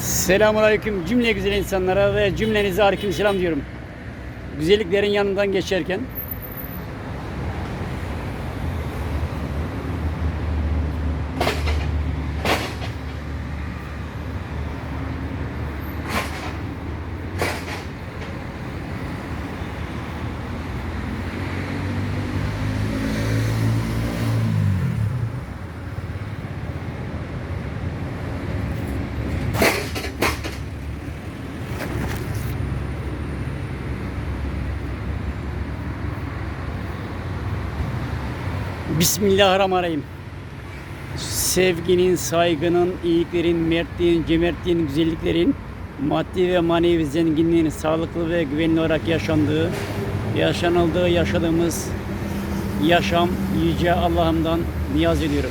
Selamünaleyküm cümle güzel insanlara ve cümlenize aleyküm selam diyorum. Güzelliklerin yanından geçerken Bismillahirrahmanirrahim. Sevginin, saygının, iyiliklerin, mertliğin, cömertliğin, güzelliklerin, maddi ve manevi zenginliğin sağlıklı ve güvenli olarak yaşandığı, yaşanıldığı, yaşadığımız yaşam Yüce Allah'ımdan niyaz ediyorum.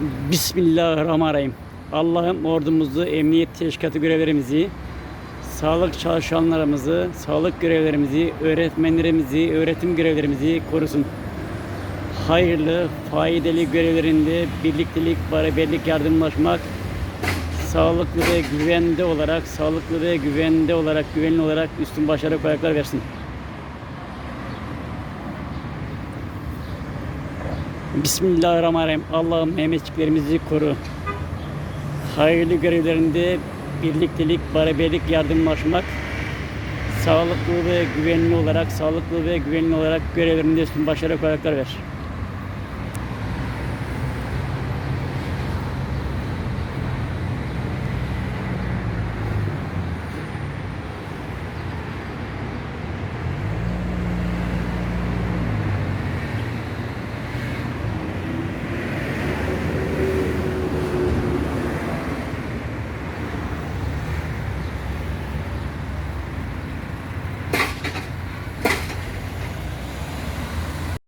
Bismillahirrahmanirrahim. Allah'ım ordumuzu, emniyet teşkilatı görevlerimizi, sağlık çalışanlarımızı, sağlık görevlerimizi, öğretmenlerimizi, öğretim görevlerimizi korusun. Hayırlı, faydalı görevlerinde birliktelik, beraberlik, yardımlaşmak, sağlıklı ve güvende olarak, sağlıklı ve güvende olarak, güvenli olarak üstün başarı kolaylıklar versin. Bismillahirrahmanirrahim. Allah'ım Mehmetçiklerimizi koru. Hayırlı görevlerinde birliktelik, beraberlik, yardımlaşmak, sağlıklı ve güvenli olarak, sağlıklı ve güvenli olarak görevlerinde üstün başarı kolaylıklar ver.